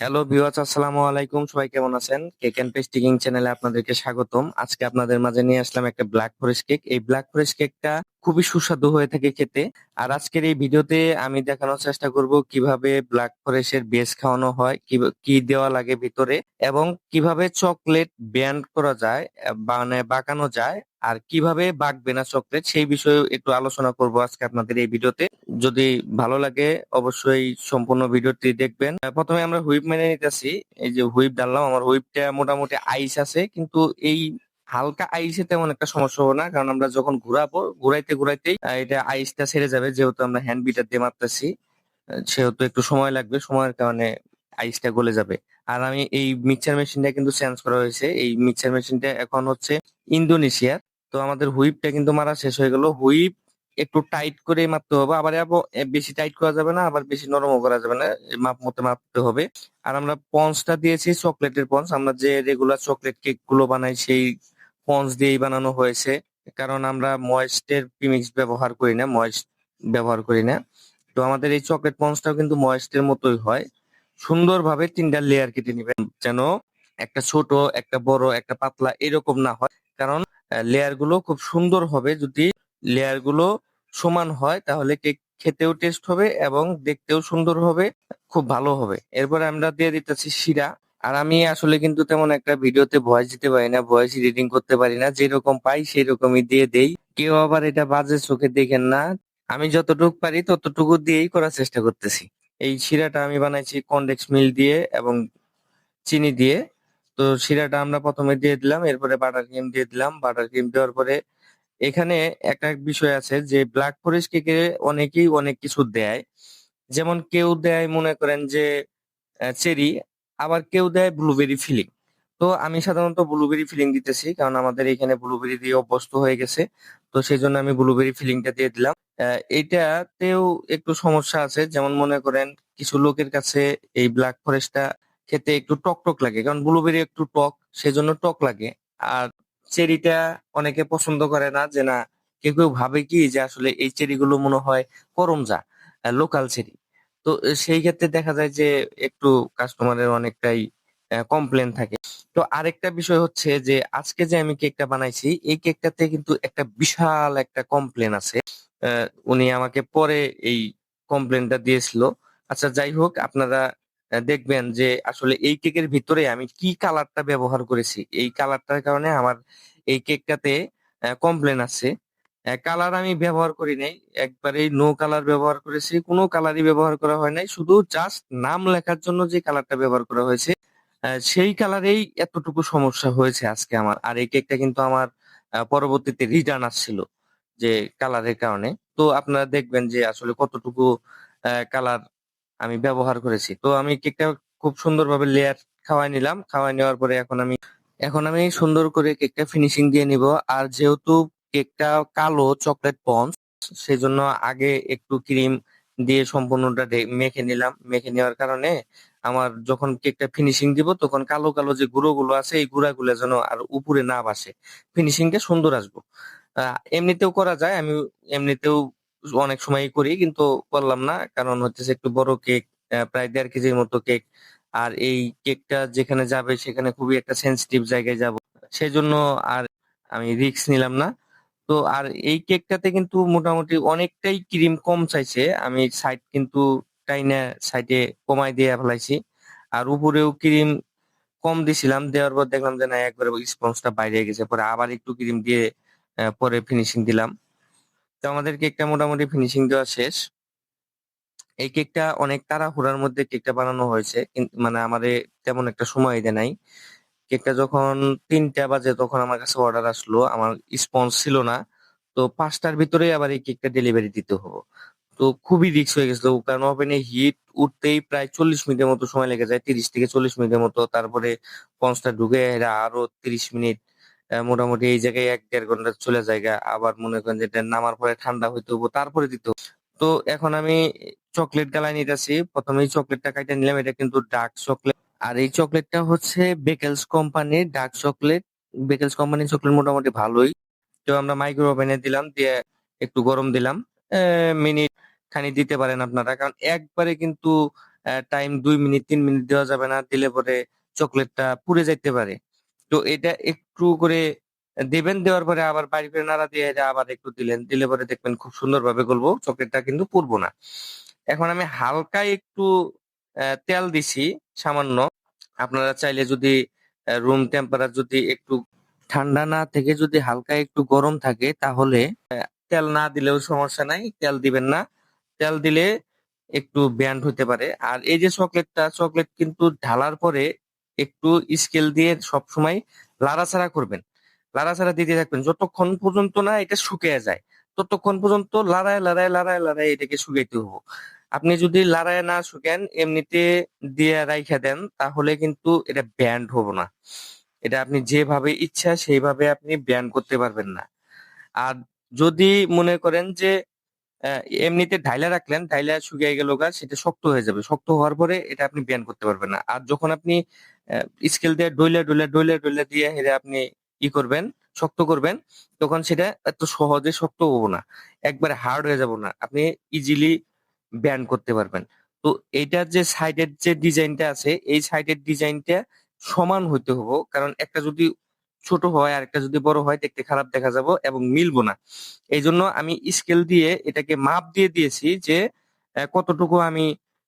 Hello viewers আসসালামু আলাইকুম। সবাই কেমন আছেন? কেক এন্ড পেস্টিকিং চ্যানেলে আপনাদেরকে স্বাগতম। আজকে আপনাদের মাঝে নিয়ে আসলাম একটা ব্ল্যাক ফরেস্ট কেক এই ব্ল্যাক ফরেস্ট কেকটা খুবই সুস্বাদু হয়ে থাকে খেতে। আর আজকের এই ভিডিওতে আমি দেখানোর চেষ্টা করব কীভাবে ব্ল্যাক ফরেস্টের বেস খাওয়ানো হয়, কি- দেওয়া লাগে ভিতরে, এবং কীভাবে চকলেট ব্যান্ড করা যায় মানে বাঁকানো যায়, আর কীভাবে বাঁকবে না চকলেট সেই বিষয়ে একটু আলোচনা করব আজকে আপনাদের এই ভিডিওতে। যদি ভালো লাগে, অবশ্যই সম্পূর্ণ ভিডিওটি দেখবেন। প্রথমে আমরা হুইপ মেনে নিতেছি। এই যে হুইপ ডাললাম, আমার হুইপটা মোটামুটি আইস আছে। কিন্তু এই হালকা আইসে তেমন একটা সমস্যা হবে না। কারণ আমরা যখন ঘুরাবো, ঘুরাইতে ঘুরাইতেই এটা আইসটা ছেড়ে যাবে। যেহেতু আমরা হ্যান্ড বিটার দিয়ে মারতেছি সেহেতু একটু সময় লাগবে। সময়ের কারণে আইসটা গলে যাবে। আর আমি এই মিক্সচার মেশিনটা কিন্তু চেঞ্জ করা হয়েছে। এই মিক্সচার মেশিনটা এখন হচ্ছে ইন্দোনেশিয়ার। তো আমাদের হুইপটা কিন্তু মারা শেষ হয়ে গেল। হুইপ একটু টাইট করে মারতে হবে। আবার আবার বেশি টাইট করা যাবে না, আবার বেশি নরমও করা যাবে না। মাপ মতো মাপতে হবে। আর আমরা পঞ্চটা দিয়েছি, চকলেটের পঞ্চ আমরা যে রেগুলার চকলেট কেকগুলো বানাই, সেই পঞ্চ দিয়েই বানানো হয়েছে। কারণ আমরা ময়েস্টের প্রিমিক্স ব্যবহার করি না, ময়েস্ট ব্যবহার করি না। তো আমাদের এই চকলেট পঞ্চটাও কিন্তু ময়েস্টের মতোই হয়। সুন্দরভাবে তিনটা লেয়ার কেটে নেবেন, যেন একটা ছোট, একটা বড়, একটা পাতলা এরকম না হয়। কারণ লেয়ারগুলো খুব সুন্দর হবে যদি লেয়ারগুলো সমান হয়, তাহলে কেক খেতেও টেস্ট হবে এবং দেখতেও সুন্দর হবে, খুব ভালো হবে। এরপরে আমরা দিয়ে দিতেছি শিরা। আর আমি আসলে কিন্তু তেমন একটা ভিডিওতে ভয়েস দিতে পারি না ভয়েস এডিটিং করতে পারি না, যেরকম পাই সেই রকমই দিয়ে দেই। কেউ আবার এটা বাজে চোখে দেখেন না। আমি যতটুকু পারি ততটুকু দিয়েই করার চেষ্টা করতেছি। এই শিরাটা আমি বানাইছি কনডেক্স মিল দিয়ে এবং চিনি দিয়ে। তো শিরাটা আমরা প্রথমে দিয়ে দিলাম, এরপরে বাটার ক্রিম দিয়ে দিলাম। বাটার ক্রিম দেওয়ার পরে এখানে একটা বিষয় আছে যে ব্ল্যাক ফরেস্ট কেকে অনেকেই অনেক কিছু দেয়। যেমন কেউ দেয় মনে করেন যে চেরি আবার কেউ দেয় ব্লুবেরি ফিলিং তো আমি সাধারণত ব্লুবেরি ফিলিং দিতেছি কারণ আমাদের এখানে ব্লুবেরি দিয়ে অভ্যস্ত হয়ে গেছে। তো সেই জন্য আমি ব্লুবেরি ফিলিংটা দিয়ে দিলাম। আহ, এইটাতেও একটু সমস্যা আছে। যেমন মনে করেন কিছু লোকের কাছে এই ব্ল্যাক ফরেস্টটা খেতে একটু টক টক লাগে কারণ ব্লুবেরি একটু টক সেজন্য টক লাগে। আর চেরিটা অনেকে পছন্দ করে না, যে না, কেউ কেউ ভাবে কি যে আসলে এই চেরি গুলো মনে হয় করমজা লোকাল চেরি। তো সেই ক্ষেত্রে দেখা যায় যে একটু কাস্টমারের অনেকটাই কমপ্লেন থাকে। তো আরেকটা বিষয় হচ্ছে যে আজকে যে আমি কেকটা বানাইছি, এই কেকটাতে কিন্তু একটা বিশাল একটা কমপ্লেন আছে। উনি আমাকে পরে এই কমপ্লেনটা দিয়েছিল। আচ্ছা যাই হোক, আপনারা দেখবেন যে আসলে এই কেকের ভিতরে আমি কি কালারটা ব্যবহার করেছি? এই কালারটার কারণে আমার এই কেকটাতে কমপ্লেন আছে। কালার আমি ব্যবহার করি নাই। একবারেই নো কালার ব্যবহার করেছি। কোনো কালারই ব্যবহার করা হয় নাই। শুধু জাস্ট নাম লেখার জন্য যে কালারটা ব্যবহার করা হয়েছে সেই কালারেই এতটুকু সমস্যা হয়েছে আজকে আমার। আর এই কেকটা কিন্তু আমার পরবর্তীতে রিটার্ন আসছিল যে কালারের কারণে। তো আপনারা দেখবেন যে আসলে কতটুকু কালার আমি ব্যবহার করেছি। তো আমি কেকটা খুব সুন্দরভাবে লেয়ার খাওয়াই নিলাম। খাওয়াই নেওয়ার পরে এখন আমি এখন আমি সুন্দর করে কেকটা ফিনিশিং দিয়ে নিব। আর যেহেতু কেকটা কালো চকলেট পঞ্চ সেই জন্য আগে একটু ক্রিম দিয়ে সম্পূর্ণটা মেখে নিলাম। মেখে নেওয়ার কারণে আমার যখন কেকটা ফিনিশিং দিব, তখন কালো কালো যে গুঁড়োগুলো আছে, এই গুঁড়াগুলো যেন আর উপরে না বাসে ফিনিশিংটা সুন্দর আসব। এমনিতেও করা যায়। আমি এমনিতেও অনেক সময় করি, কিন্তু করলাম না। কারণ হচ্ছে একটু বড় কেক প্রায় দেড় কেজির মতো কেক। আর এই কেকটা যেখানে যাবে সেখানে খুবই একটা সেন্সিটিভ জায়গায় যাব। সেই জন্য আর আমি রিস্ক নিলাম না। তো আর এই কেকটাতে কিন্তু মোটামুটি অনেকটাই ক্রিম কম চাইছে। আমি সাইড কিন্তু টাইনা সাইডে কমাই দিয়ে ফেলাইছি। আর উপরেও ক্রিম কম দিছিলাম। দেওয়ার পর দেখলাম যে না, একবারে স্পঞ্জটা বাইরে গেছে। পরে আবার একটু ক্রিম দিয়ে পরে ফিনিশিং দিলাম। তো আমাদের কেকটা মোটামুটি ফিনিশিং দেওয়া শেষ। এই কেকটা অনেক তাড়াহুড়ার মধ্যে কেকটা বানানো হয়েছে। মানে আমাদের তেমন একটা সময় দেয় নাই। কেকটা যখন তিনটা বাজে তখন আমার কাছে অর্ডার আসলো। আমার স্পন্স ছিল না। তো পাঁচটার ভিতরে আবার এই কেকটা ডেলিভারি দিতে হব। তো খুবই রিস্ক হয়ে গেছিল কারণ ওভেনে হিট উঠতেই প্রায় চল্লিশ মিনিটের মতো সময় লেগে যায়। তিরিশ থেকে চল্লিশ মিনিটের মতো। তারপরে পঞ্চটা ঢুকে এরা আরও তিরিশ মিনিট মোটামুটি এই জায়গায় এক দেড় ঘণ্টা চলে যায় গা। আবার মনে করেন যে এটা নামার পরে ঠান্ডা হইতে হব তারপরে দিতে তো এখন আমি চকলেট গালায় নিতেছি। প্রথমে এই চকলেটটা কাইটা নিলাম, এটা কিন্তু ডার্ক চকলেট আর এই চকলেটটা হচ্ছে বেকেলস কোম্পানির ডার্ক চকলেট বেকেলস কোম্পানির চকলেট মোটামুটি ভালোই। তো আমরা মাইক্রো ওভেনে দিলাম, দিয়ে একটু গরম দিলাম। মিনিট খানি দিতে পারেন আপনারা, কারণ একবারে কিন্তু টাইম দুই মিনিট, তিন মিনিট দেওয়া যাবে না। দিলে পরে চকলেটটা পুড়ে যাইতে পারে। তো এটা একটু করে দেবেন, দেওয়ার পরে আবার বাড়ি ফিরে নাড়া দিয়ে এটা আবার একটু দিলেন। দিলে পরে দেখবেন খুব সুন্দরভাবে গলবো, চকলেটটা কিন্তু পুড়বো না। এখন আমি হালকা একটু তেল দিছি সামান্য। আপনারা চাইলে যদি রুম টেম্পারেচার যদি একটু ঠান্ডা না থেকে যদি হালকা একটু গরম থাকে, তাহলে তেল না দিলেও সমস্যা নাই, তেল দিবেন না। তেল দিলে একটু ব্যান্ড হতে পারে। আর এই যে চকলেটটা, চকলেট কিন্তু ঢালার পরে একটু স্কেল দিয়ে সবসময় লাড়াচাড়া করবেন। লাড়াচাড়া দিতে থাকবেন। যতক্ষণ পর্যন্ত না এটা শুকিয়ে যায়, ততক্ষণ পর্যন্ত লড়ায় লড়ায় লড়ায় লড়াই এটাকে শুকাইতে হব। আপনি যদি লড়ায় না শুকেন, এমনিতে দিয়ে রাইখা দেন, তাহলে কিন্তু এটা ব্যান্ড হব না। এটা আপনি যেভাবে ইচ্ছা সেইভাবে আপনি ব্যান করতে পারবেন না। আর যদি মনে করেন যে এমনিতে ঢাইলা রাখলেন, ঢাইলা শুকিয়ে গেল গা, সেটা শক্ত হয়ে যাবে। শক্ত হওয়ার পরে এটা আপনি ব্যান করতে পারবেন না। আর যখন আপনি স্কেল দিয়ে ডইলে ডইলে ডইলে ডইলে দিয়ে হেরে আপনি ই করবেন, শক্ত করবেন, তখন সেটা এত সহজে শক্ত হব না, একবারে হার্ড হয়ে যাব না, আপনি ইজিলি ব্যান করতে পারবেন। তো এইটার যে সাইডের যে ডিজাইনটা আছে, এই সাইডের ডিজাইনটা সমান হইতে হব, কারণ একটা যদি ছোট হয় আর একটা যদি বড় হয়, দেখতে খারাপ দেখা যাব এবং মিলবো না। এই জন্য আমি স্কেল দিয়ে এটাকে মাপ দিয়ে দিয়েছি যে কতটুকু আমি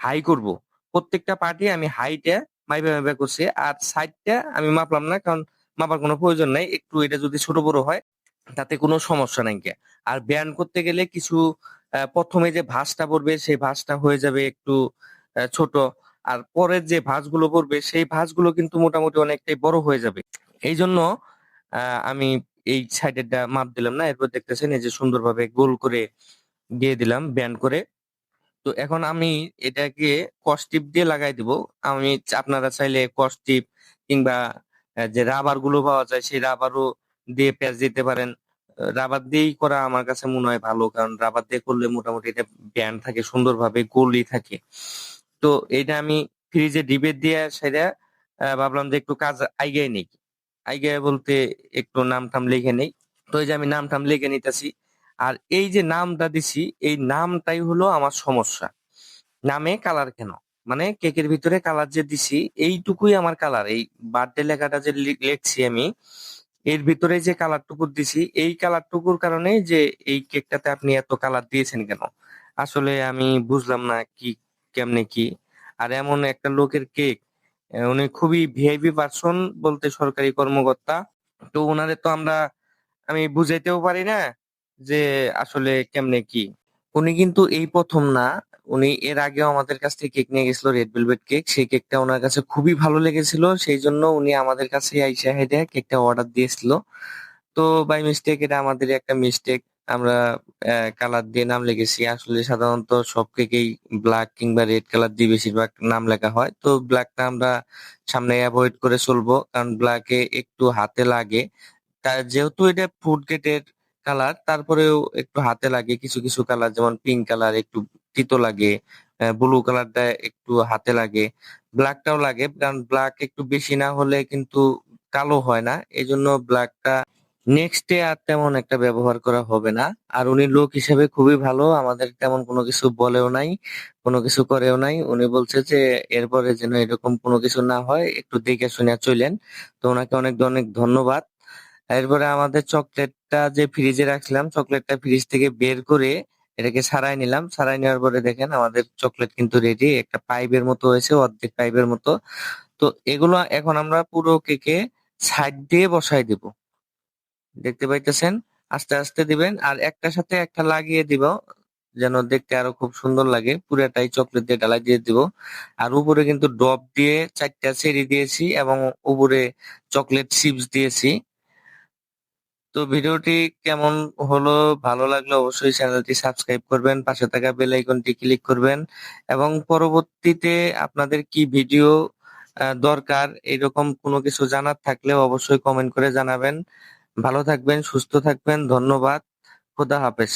হাই করব। প্রত্যেকটা পার্টি আমি হাইটা মাইবা মাইবা করছি। আর সাইডটা আমি মাপলাম না, কারণ মাপার কোনো প্রয়োজন নাই। একটু এটা যদি ছোট বড় হয়, তাতে কোনো সমস্যা নাই আর ব্যায়াম করতে গেলে কিছু প্রথমে যে ভাঁজটা পড়বে, সেই ভাঁজটা হয়ে যাবে একটু ছোট। আর পরের যে ভাঁজগুলো পড়বে, সেই ভাঁজগুলো কিন্তু মোটামুটি অনেকটাই বড় হয়ে যাবে। এই জন্য আমি এই সাইডেরটা মাপ দিলাম না। এরপর দেখতেছেন এই যে সুন্দরভাবে গোল করে দিয়ে দিলাম ব্যান্ড করে। তো এখন আমি এটাকে কস্টিপ দিয়ে লাগাই দিব। আমি আপনারা চাইলে কস্টিপ কিংবা যে রাবারগুলো পাওয়া যায়, সেই রাবারও দিয়ে প্যাচ দিতে পারেন। রাবার দিয়েই করা আমার কাছে মনে হয় ভালো, কারণ রাবার দিয়ে করলে মোটামুটি এটা ব্যান্ড থাকে, সুন্দরভাবে গোলই থাকে। তো এটা আমি ফ্রিজে ডিবে দিয়ে সেটা ভাবলাম যে একটু কাজ আইগাই নেই। আইগাই বলতে একটু নাম টাম লিখে নেই। তো এই যে আমি নাম টাম লিখে নিতেছি আর এই যে নামটা দিছি, এই নামটাই হলো আমার সমস্যা। নামে কালার কেন? মানে কেকের ভিতরে কালার যে দিছি, এইটুকুই আমার কালার এই বার্থডে লেখাটা যে লিখছি আমি, এর ভিতরে যে কালারটুকু দিছি, এই কালারটুকুর কারণে যে এই কেকটাতে আপনি এত কালার দিয়েছেন কেন? আসলে আমি বুঝলাম না কি, কেমনে কি। আর এমন একটা লোকের কেক উনি খুবই ভিআইপি পার্সন বলতে সরকারি কর্মকর্তা, তো ওনারে তো আমরা, আমি বুঝাইতেও পারি না যে আসলে কেমনে কি? উনি কিন্তু এই প্রথম না। উনি এর আগেও আমাদের কাছ থেকে কেক নিয়ে গেছিল রেড ভেলভেট কেক সেই কেকটা ওনার কাছে খুবই ভালো লেগেছিল। সেই জন্য উনি আমাদের কাছে আইসা হেডে কেকটা অর্ডার দিয়েছিল। তো বাই মিস্টেক এটা আমাদের একটা মিস্টেক আমরা কালার দিয়ে নাম লিখেছি আসলে সাধারণত সব কেকেই ব্ল্যাক কিংবা রেড কালার দিয়ে বেশিরভাগ নাম লেখা হয়। তো ব্ল্যাকটা আমরা সামনে অ্যাভয়েড করে চলবো। কারণ ব্ল্যাকে একটু হাতে লাগে। তার যেহেতু এটা ফুড গেটের কালার তারপরেও একটু হাতে লাগে কিছু কিছু কালার যেমন পিঙ্ক কালার একটু তিতো লাগে ব্লু কালারটা একটু হাতে লাগে। ব্ল্যাকটাও লাগে, কারণ ব্ল্যাক একটু বেশি না হলে কিন্তু কালো হয় না। এই জন্য ব্ল্যাকটা নেক্সট ডে আর তেমন একটা ব্যবহার করা হবে না। আর উনি লোক হিসেবে খুবই ভালো, আমাদের তেমন কোনো কিছু বলেও নাই, কোনো কিছু করেও নাই। উনি বলছে যে, এরপরে যেন এরকম কোনো কিছু না হয়, একটু দেখে শুনে চলেন। তো ওনাকে অনেক অনেক ধন্যবাদ। এরপরে আমাদের চকলেটটা যে ফ্রিজে রাখলাম চকলেটটা ফ্রিজ থেকে বের করে এটাকে ছাড়াই নিলাম। ছাড়াই নেওয়ার পরে দেখেন আমাদের চকলেট কিন্তু রেডি একটা পাইপের মতো হয়েছে, অর্ধেক পাইপের মতো। তো এগুলো এখন আমরা পুরো কেকে সাইড দিয়ে বসাই দিব। দেখতে পাইতেছেন? আস্তে আস্তে দিবেন আর একটার সাথে একটা লাগিয়ে দিব, যেন দেখতে আরও খুব সুন্দর লাগে। পুরাটাই চকলেট দিয়ে ডালাই দিয়ে দিব। আর উপরে কিন্তু ডব দিয়ে চারটা চেরি দিয়েছি এবং উপরে চকলেট চিপস দিয়েছি। তো ভিডিওটি কেমন হলো, ভালো লাগলে অবশ্যই চ্যানেলটি সাবস্ক্রাইব করবেন, পাশে থাকা বেল আইকনটি ক্লিক করবেন এবং পরবর্তীতে আপনাদের কি ভিডিও দরকার এরকম কোনো কিছু জানার থাকলে অবশ্যই কমেন্ট করে জানাবেন। ভালো থাকবেন, সুস্থ থাকবেন, ধন্যবাদ, খোদা হাফেজ।